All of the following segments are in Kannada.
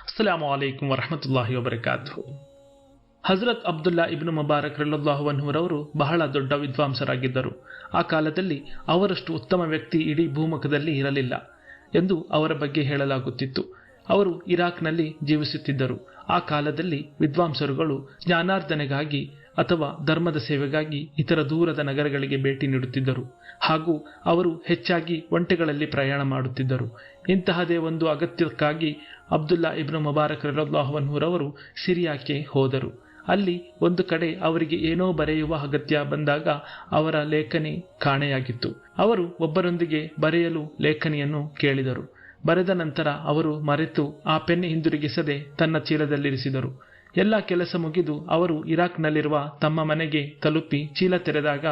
ಅಸ್ಸಲಾಮು ಅಲೈಕುಂ ವರಹಮತುಲ್ಲಾಹಿ ವಬರಕಾತು ಹಜರತ್ ಅಬ್ದುಲ್ಲಾ ಇಬ್ನು ಮುಬಾರಕ್ ರಲ್ಲಾಹುವನ್ಹುರವರು ಬಹಳ ದೊಡ್ಡ ವಿದ್ವಾಂಸರಾಗಿದ್ದರು. ಆ ಕಾಲದಲ್ಲಿ ಅವರಷ್ಟು ಉತ್ತಮ ವ್ಯಕ್ತಿ ಇಡೀ ಭೂಮುಖದಲ್ಲಿ ಇರಲಿಲ್ಲ ಎಂದು ಅವರ ಬಗ್ಗೆ ಹೇಳಲಾಗುತ್ತಿತ್ತು. ಅವರು ಇರಾಕ್ನಲ್ಲಿ ಜೀವಿಸುತ್ತಿದ್ದರು. ಆ ಕಾಲದಲ್ಲಿ ವಿದ್ವಾಂಸರುಗಳು ಜ್ಞಾನಾರ್ಜನೆಗಾಗಿ ಅಥವಾ ಧರ್ಮದ ಸೇವೆಗಾಗಿ ಇತರ ದೂರದ ನಗರಗಳಿಗೆ ಭೇಟಿ ನೀಡುತ್ತಿದ್ದರು. ಹಾಗೂ ಅವರು ಹೆಚ್ಚಾಗಿ ಒಂಟೆಗಳಲ್ಲಿ ಪ್ರಯಾಣ ಮಾಡುತ್ತಿದ್ದರು. ಇಂತಹದೇ ಒಂದು ಅಗತ್ಯಕ್ಕಾಗಿ ಅಬ್ದುಲ್ಲಾ ಇಬ್ನು ಮುಬಾರಕ್ ರವರು ಸಿರಿಯಾಕ್ಕೆ ಹೋದರು. ಅಲ್ಲಿ ಒಂದು ಕಡೆ ಅವರಿಗೆ ಏನೋ ಬರೆಯುವ ಅಗತ್ಯ ಬಂದಾಗ ಅವರ ಲೇಖನಿ ಕಾಣೆಯಾಗಿತ್ತು. ಅವರು ಒಬ್ಬರೊಂದಿಗೆ ಬರೆಯಲು ಲೇಖನಿಯನ್ನು ಕೇಳಿದರು. ಬರೆದ ನಂತರ ಅವರು ಮರೆತು ಆ ಪೆನ್ ಹಿಂದಿರುಗಿಸದೆ ತನ್ನ ಚೀಲದಲ್ಲಿರಿಸಿದರು. ಎಲ್ಲ ಕೆಲಸ ಮುಗಿದು ಅವರು ಇರಾಕ್ನಲ್ಲಿರುವ ತಮ್ಮ ಮನೆಗೆ ತಲುಪಿ ಚೀಲ ತೆರೆದಾಗ,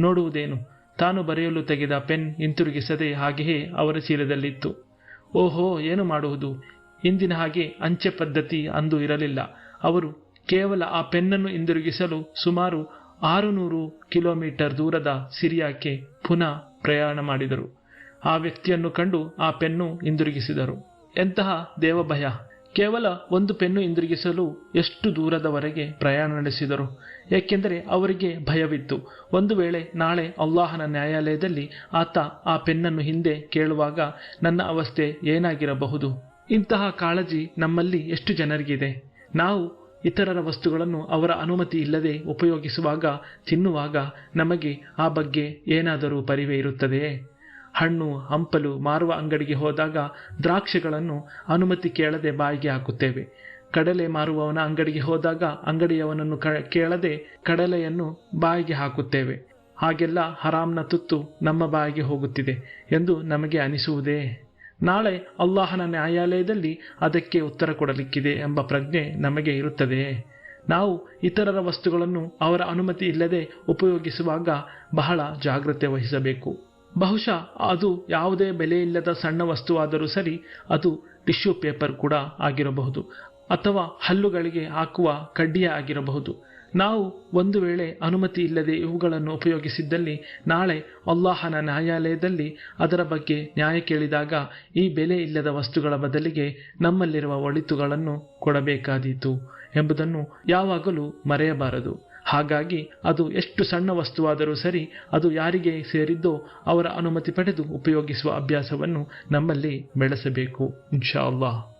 ನೋಡುವುದೇನು? ತಾನು ಬರೆಯಲು ತೆಗೆದ ಪೆನ್ ಹಿಂತಿರುಗಿಸದೆ ಹಾಗೆಯೇ ಅವರ ಚೀಲದಲ್ಲಿತ್ತು. ಓಹೋ, ಏನು ಮಾಡುವುದು? ಇಂದಿನ ಹಾಗೆ ಅಂಚೆ ಪದ್ಧತಿ ಅಂದು ಇರಲಿಲ್ಲ. ಅವರು ಕೇವಲ ಆ ಪೆನ್ನನ್ನು ಹಿಂದಿರುಗಿಸಲು ಸುಮಾರು ಆರುನೂರು ಕಿಲೋಮೀಟರ್ ದೂರದ ಸಿರಿಯಾಕ್ಕೆ ಪುನಃ ಪ್ರಯಾಣ ಮಾಡಿದರು. ಆ ವ್ಯಕ್ತಿಯನ್ನು ಕಂಡು ಆ ಪೆನ್ನು ಹಿಂದಿರುಗಿಸಿದರು. ಎಂತಹ ದೇವಭಯ! ಕೇವಲ ಒಂದು ಪೆನ್ನು ಹಿಂದಿರುಗಿಸಲು ಎಷ್ಟು ದೂರದವರೆಗೆ ಪ್ರಯಾಣ ನಡೆಸಿದರು? ಏಕೆಂದರೆ ಅವರಿಗೆ ಭಯವಿತ್ತು. ಒಂದು ವೇಳೆ ನಾಳೆ ಅಲ್ಲಾಹನ ನ್ಯಾಯಾಲಯದಲ್ಲಿ ಆತ ಆ ಪೆನ್ನನ್ನು ಹಿಂದೆ ಕೇಳುವಾಗ ನನ್ನ ಅವಸ್ಥೆ ಏನಾಗಿರಬಹುದು? ಇಂತಹ ಕಾಳಜಿ ನಮ್ಮಲ್ಲಿ ಎಷ್ಟು ಜನರಿಗಿದೆ? ನಾವು ಇತರರ ವಸ್ತುಗಳನ್ನು ಅವರ ಅನುಮತಿ ಇಲ್ಲದೆ ಉಪಯೋಗಿಸುವಾಗ, ತಿನ್ನುವಾಗ ನಮಗೆ ಆ ಬಗ್ಗೆ ಏನಾದರೂ ಪರಿವೆ ಇರುತ್ತದೆಯೇ? ಹಣ್ಣು, ಹಂಪಲು, ಮಾರುವ ಅಂಗಡಿಗೆ ಹೋದಾಗ ದ್ರಾಕ್ಷಿಗಳನ್ನು ಅನುಮತಿ ಕೇಳದೆ ಬಾಯಿಗೆ ಹಾಕುತ್ತೇವೆ. ಕಡಲೆ ಮಾರುವವನ ಅಂಗಡಿಗೆ ಹೋದಾಗ ಅಂಗಡಿಯವನನ್ನು ಕೇಳದೆ ಕಡಲೆಯನ್ನು ಬಾಯಿಗೆ ಹಾಕುತ್ತೇವೆ. ಹಾಗೆಲ್ಲ ಹರಾಮ್ನ ತುತ್ತು ನಮ್ಮ ಬಾಯಿಗೆ ಹೋಗುತ್ತಿದೆ ಎಂದು ನಮಗೆ ಅನಿಸುವುದೇ? ನಾಳೆ ಅಲ್ಲಾಹನ ನ್ಯಾಯಾಲಯದಲ್ಲಿ ಅದಕ್ಕೆ ಉತ್ತರ ಕೊಡಲಿಕ್ಕಿದೆ ಎಂಬ ಪ್ರಜ್ಞೆ ನಮಗೆ ಇರುತ್ತದೆಯೇ ನಾವು ಇತರರ ವಸ್ತುಗಳನ್ನು ಅವರ ಅನುಮತಿ ಇಲ್ಲದೆ ಉಪಯೋಗಿಸುವಾಗ ಬಹಳ ಜಾಗ್ರತೆ ವಹಿಸಬೇಕು. ಬಹುಶಃ ಅದು ಯಾವುದೇ ಬೆಲೆಯಿಲ್ಲದ ಸಣ್ಣ ವಸ್ತುವಾದರೂ ಸರಿ ಅದು ಟಿಶ್ಯೂ ಪೇಪರ್ ಕೂಡ ಆಗಿರಬಹುದು ಅಥವಾ ಹಲ್ಲುಗಳಿಗೆ ಹಾಕುವ ಕಡ್ಡಿಯ ಆಗಿರಬಹುದು. ನಾವು ಒಂದು ವೇಳೆ ಅನುಮತಿ ಇಲ್ಲದೆ ಇವುಗಳನ್ನು ಉಪಯೋಗಿಸಿದ್ದಲ್ಲಿ ನಾಳೆ ಅಲ್ಲಾಹನ ನ್ಯಾಯಾಲಯದಲ್ಲಿ ಅದರ ಬಗ್ಗೆ ನ್ಯಾಯ ಕೇಳಿದಾಗ ಈ ಬೆಲೆ ಇಲ್ಲದ ವಸ್ತುಗಳ ಬದಲಿಗೆ ನಮ್ಮಲ್ಲಿರುವ ಒಳಿತುಗಳನ್ನು ಕೊಡಬೇಕಾದೀತು ಎಂಬುದನ್ನು ಯಾವಾಗಲೂ ಮರೆಯಬಾರದು. ಹಾಗಾಗಿ ಅದು ಎಷ್ಟು ಸಣ್ಣ ವಸ್ತುವಾದರೂ ಸರಿ ಅದು ಯಾರಿಗೆ ಸೇರಿದ್ದೋ ಅವರ ಅನುಮತಿ ಪಡೆದು ಉಪಯೋಗಿಸುವ ಅಭ್ಯಾಸವನ್ನು ನಮ್ಮಲ್ಲಿ ಬೆಳೆಸಬೇಕು, ಇನ್ಶಾ ಅಲ್ಲಾಹ್.